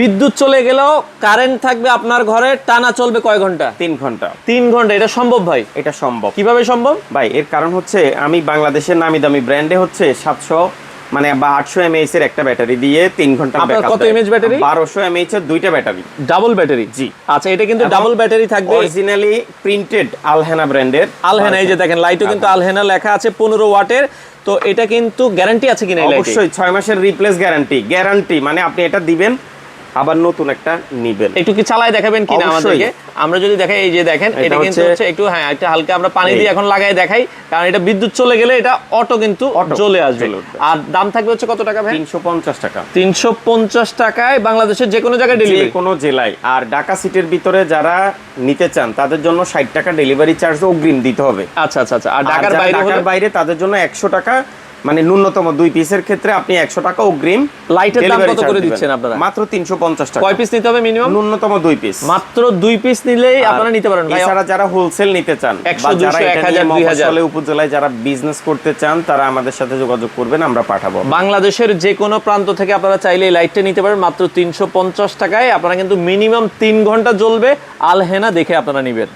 বিদ্যুৎ চলে গেলেও কারেন্ট থাকবে আপনার ঘরে টানা চলবে কয় ঘণ্টা? তিন ঘণ্টা। তিন ঘণ্টা এটা সম্ভব ভাই? এটা সম্ভব। কীভাবে সম্ভব? ভাই এর কারণ হচ্ছে আমি বাংলাদেশের নামি দামি ব্র্যান্ডে হচ্ছে সাতশো মানে বা আটশো এমএইচ এর একটা ব্যাটারি দিয়ে তিন ঘণ্টা আপনার কত mAh ব্যাটারি? বারোশো এমএইচ এর দুইটা ব্যাটারি। Double battery? জি। আচ্ছা এটা কিন্তু ডাবল ব্যাটারি থাকবে। অরিজিনালি প্রিন্টেড আলহেনা ব্র্যান্ডের আলহেনা এই যে দেখেন লাইটও কিন্তু আলহেনা লেখা আছে পনেরো ওয়াটের। তো এটা কিন্তু গ্যারান্টি আছে কিনা অবশ্যই ছয় মাসের রিপ্লেস গ্যারান্টি গ্যারান্টি মানে আপনি এটা দিবেন আবার নতুন একটা নিবেন। একটু কি চালায় দেখাবেন কিনা। আমাদেরকে? আমরা যদি দেখাই এই যে দেখেন এটা কিন্তু হচ্ছে- একটু হ্যাঁ একটা হালকা আমরা পানি দিয়ে এখন লাগাই দেখাই কারণ এটা বিদ্যুৎ চলে গেলে এটা অটো কিন্তু চলে আসবে। আর দাম থাকবে হচ্ছে কত টাকা ভাই? তিনশো পঞ্চাশ টাকা। তিনশো পঞ্চাশ টাকায় বাংলাদেশের যে কোনো জায়গায় যে ডেলিভারি কোনো জেলায়। আর ঢাকা সিটির ভিতরে যারা নিতে চান তাদের জন্য ষাট টাকা ডেলিভারি চার্জ অগ্রিম দিতে হবে। আচ্ছা আচ্ছা আচ্ছা। আর ঢাকার বাইরে ঢাকার বাইরে তাদের জন্য একশো টাকা মানে ন্যূনতম দুই পিসের ক্ষেত্রে আপনি একশো টাকা অগ্রিম লাইটের দাম কত করে দিচ্ছেন আপনারা? মাত্র তিনশো পঞ্চাশ টাকা। কয় পিস নিতে হবে মিনিমাম ন্যূনতম দুই পিস মাত্র দুই পিস নিলেই আপনারা নিতে পারেন। এছাড়া যারা হোলসেল নিতে চান বা যারা 200, এটা 1000, নিয়ে 2000 মফস্বলে উপজেলায় যারা বিজনেস করতে চান তারা আমাদের সাথে যোগাযোগ করবেন আমরা পাঠাবো। বাংলাদেশের যে কোনো প্রান্ত থেকে আপনারা চাইলে এই লাইটটা নিতে পারেন। মাত্র তিনশো পঞ্চাশ টাকায় আপনারা কিন্তু মিনিমাম তিন ঘণ্টা জ্বলবে। আলহেনা দেখে আপনারা নেবেন।